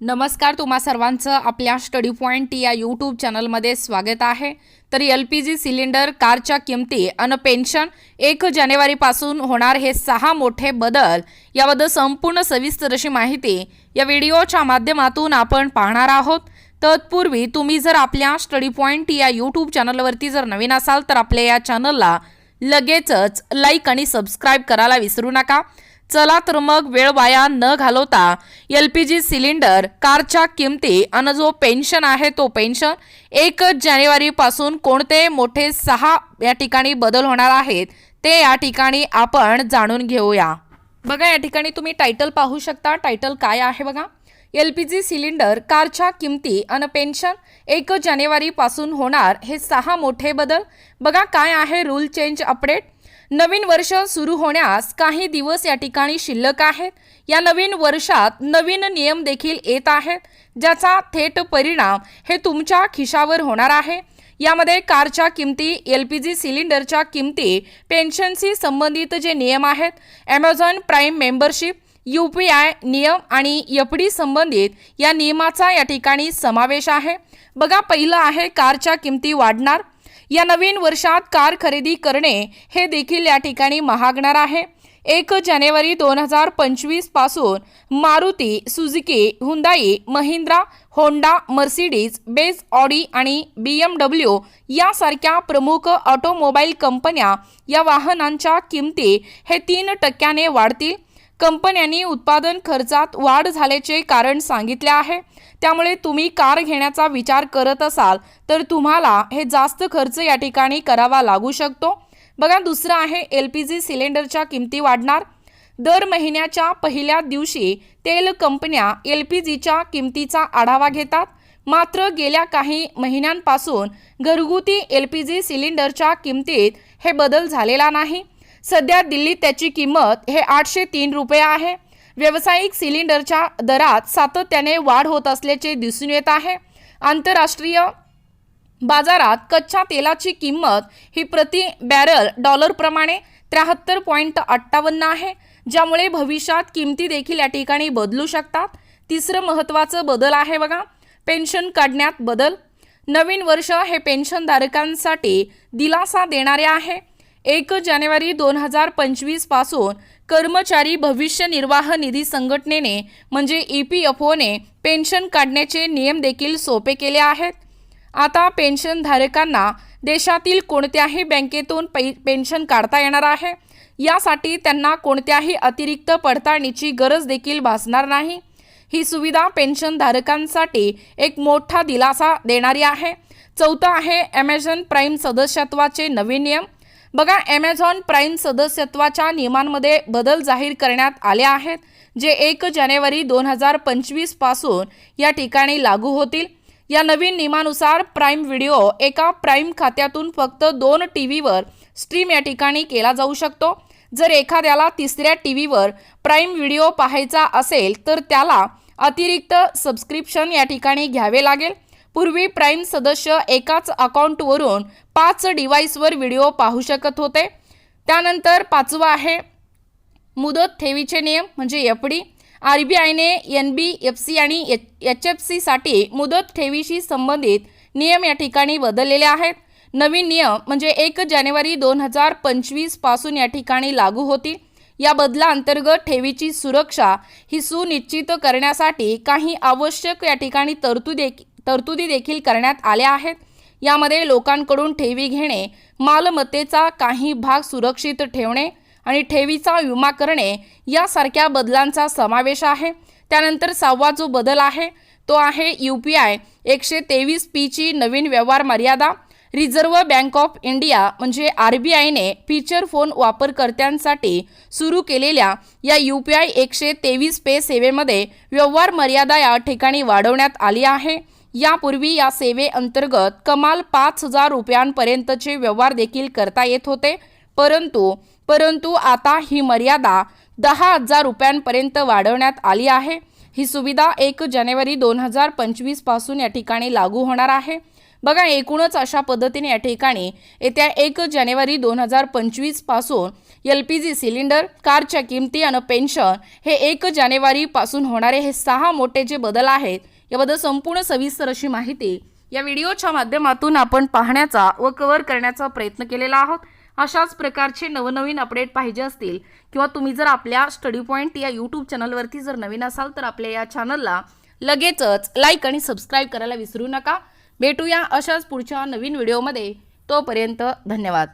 नमस्कार तुम्हा सर्वांचं आपल्या स्टडी पॉईंट या यूट्यूब चॅनलमध्ये स्वागत आहे. तर एल पी जी सिलेंडर कारच्या किमती अन पेन्शन एक जानेवारीपासून होणार हे सहा मोठे बदल. याबद्दल संपूर्ण सविस्तर अशी माहिती या व्हिडिओच्या माध्यमातून आपण पाहणार आहोत. तत्पूर्वी तुम्ही जर आपल्या स्टडी पॉईंट या यूट्यूब चॅनलवरती जर नवीन असाल तर आपल्या या चॅनलला लगेचच लाईक आणि सबस्क्राईब करायला विसरू नका. चला तर मग वेळ वाया न घालवता एल पी जी सिलेंडर कारच्या किमती आणि जो पेन्शन आहे तो पेन्शन एकच जानेवारीपासून कोणते मोठे सहा या ठिकाणी बदल होणार आहेत ते या ठिकाणी आपण जाणून घेऊया. बघा या ठिकाणी तुम्ही टायटल पाहू शकता. टायटल काय आहे बघा? एल पी जी सिलेंडर कारच्या किमती आणि पेन्शन एक जानेवारीपासून होणार हे सहा मोठे बदल. बघा काय आहे रूल चेंज अपडेट. नवीन वर्ष सुरू होण्यास काही दिवस या ठिकाणी शिल्लक आहेत. या नवीन वर्षात नवीन नियम देखील येत आहेत. ज्याचा थेट परिणाम हे तुमच्या खिशावर होणार आहे. यामध्ये कारच्या किमती एल पी जी सिलेंडरच्या किमती पेन्शनशी संबंधित जे नियम आहेत Amazon Prime membership U P I नियम आणि यपडी डी संबंधित या नियमाचा या ठिकाणी समावेश आहे. बघा पहिलं आहे कारच्या किमती वाढणार. या नवीन वर्षात कार खरेदी करणे हे देखील या ठिकाणी महागणार आहे. एक जानेवारी दोन हजार पंचवीसपासून Maruti Suzuki Hyundai Mahindra Honda Mercedes Benz Audi आणि बी एम डब्ल्यू यासारख्या प्रमुख ऑटोमोबाईल कंपन्या या वाहनांच्या किमती हे तीन टक्क्याने वाढतील. कंपन्यांनी उत्पादन खर्चात वाढ झाल्याचे कारण सांगितले आहे. त्यामुळे तुम्ही कार घेण्याचा विचार करत असाल तर तुम्हाला हे जास्त खर्च या ठिकाणी करावा लागू शकतो. बघा दुसरं आहे एल पी जी सिलेंडरच्या किमती वाढणार. दर महिन्याच्या पहिल्या दिवशी तेल कंपन्या एल पी जीच्या किमतीचा आढावा घेतात. मात्र गेल्या काही महिन्यांपासून घरगुती एल पी जी सिलेंडरच्या किमतीत हे बदल झालेला नाही. सध्या दिल्लीत त्याची किंमत हे आठशे तीन रुपये आहे. व्यावसायिक सिलेंडरच्या दरात सातत्याने वाढ होत असल्याचे दिसून येत आहे. आंतरराष्ट्रीय बाजारात कच्च्या तेलाची किंमत ही प्रति बॅरल डॉलरप्रमाणे त्र्याहत्तर पॉईंट अठ्ठावन्न आहे ज्यामुळे भविष्यात किमती देखील या ठिकाणी बदलू शकतात. तिसरं महत्त्वाचं बदल आहे बघा पेन्शन काढण्यात बदल. नवीन वर्ष हे पेन्शनधारकांसाठी दिलासा देणारे आहे. एक जानेवारी दोन हजार पंचवीसपासून कर्मचारी भविष्य निर्वाह निधी संघटनेने म्हणजे ई पी एफ ओने पेन्शन काढण्याचे नियम देखील सोपे केले आहेत. आता पेन्शनधारकांना देशातील कोणत्याही बँकेतून पै पेन्शन काढता येणार आहे. यासाठी त्यांना कोणत्याही अतिरिक्त पडताळणीची गरज देखील भासणार नाही. ही सुविधा पेन्शनधारकांसाठी एक मोठा दिलासा देणारी आहे. चौथं आहे ॲमेझॉन प्राईम सदस्यत्वाचे नवीन नियम. बघा ॲमेझॉन प्राईम सदस्यत्वाच्या नियमांमध्ये बदल जाहीर करण्यात आले आहेत जे एक जानेवारी दोन हजार पंचवीसपासून या ठिकाणी लागू होतील. या नवीन नियमानुसार प्राईम व्हिडिओ एका प्राईम खात्यातून फक्त दोन टी व्हीवर स्ट्रीम या ठिकाणी केला जाऊ शकतो. जर एखाद्याला तिसऱ्या टी व्हीवर प्राईम व्हिडिओ पाहायचा असेल तर त्याला अतिरिक्त सबस्क्रिप्शन या ठिकाणी घ्यावे लागेल. पूर्वी प्राईम सदस्य एकाच अकाउंटवरून पाच डिव्हाइसवर व्हिडिओ पाहू शकत होते. त्यानंतर पाचवा आहे मुदत ठेवीचे नियम म्हणजे एफ डी. आर बी आयने एन बी एफ सी आणि एच एफ सीसाठी मुदत ठेवीशी संबंधित नियम या ठिकाणी बदललेले आहेत. नवीन नियम म्हणजे एक जानेवारी दोन हजार पंचवीसपासून या ठिकाणी लागू होतील. या बदलाअंतर्गत ठेवीची सुरक्षा ही सुनिश्चित करण्यासाठी काही आवश्यक या ठिकाणी तरतुदी तरतुदी देखील करण्यात आल्या आहेत. यामध्ये लोकांकडून ठेवी घेणे मालमत्तेचा काही भाग सुरक्षित ठेवणे आणि ठेवीचा विमा करणे यासारख्या बदलांचा समावेश आहे. त्यानंतर सहावा जो बदल आहे तो आहे यू पी आय एकशे तेवीस पीची नवीन व्यवहार मर्यादा. रिझर्व्ह बँक ऑफ इंडिया म्हणजे आर बी आयने फीचर फोन वापरकर्त्यांसाठी सुरू केलेल्या या यू पी आय एकशे तेवीस पे सेवेमध्ये व्यवहार मर्यादा या ठिकाणी वाढवण्यात आली आहे. यापूर्वी या सेवेअंतर्गत कमाल पाच हजार रुपयांपर्यंतचे व्यवहार देखील करता येत होते. परंतु परंतु आता ही मर्यादा दहा हजार रुपयांपर्यंत वाढवण्यात आली आहे. ही सुविधा एक जानेवारी दोन हजार पंचवीसपासून या ठिकाणी लागू होणार आहे. बघा एकूणच अशा पद्धतीने या ठिकाणी येत्या एक जानेवारी दोन हजार पंचवीसपासून एल पी जी सिलेंडर कारच्या किमती आणि पेन्शन हे एक जानेवारीपासून होणारे हे सहा मोठे जे बदल आहेत याबद्दल संपूर्ण सविस्तर अशी माहिती या व्हिडिओच्या माध्यमातून आपण पाहण्याचा व कव्हर करण्याचा प्रयत्न केलेला आहोत. अशाच प्रकारचे नवनवीन अपडेट पाहिजे असतील किंवा तुम्ही जर आपल्या स्टडी पॉईंट या यूट्यूब चॅनलवरती जर नवीन असाल तर आपल्या या चॅनलला लगेचच लाईक आणि सबस्क्राईब करायला विसरू नका. भेटूया अशाच पुढच्या नवीन व्हिडिओमध्ये. तोपर्यंत धन्यवाद.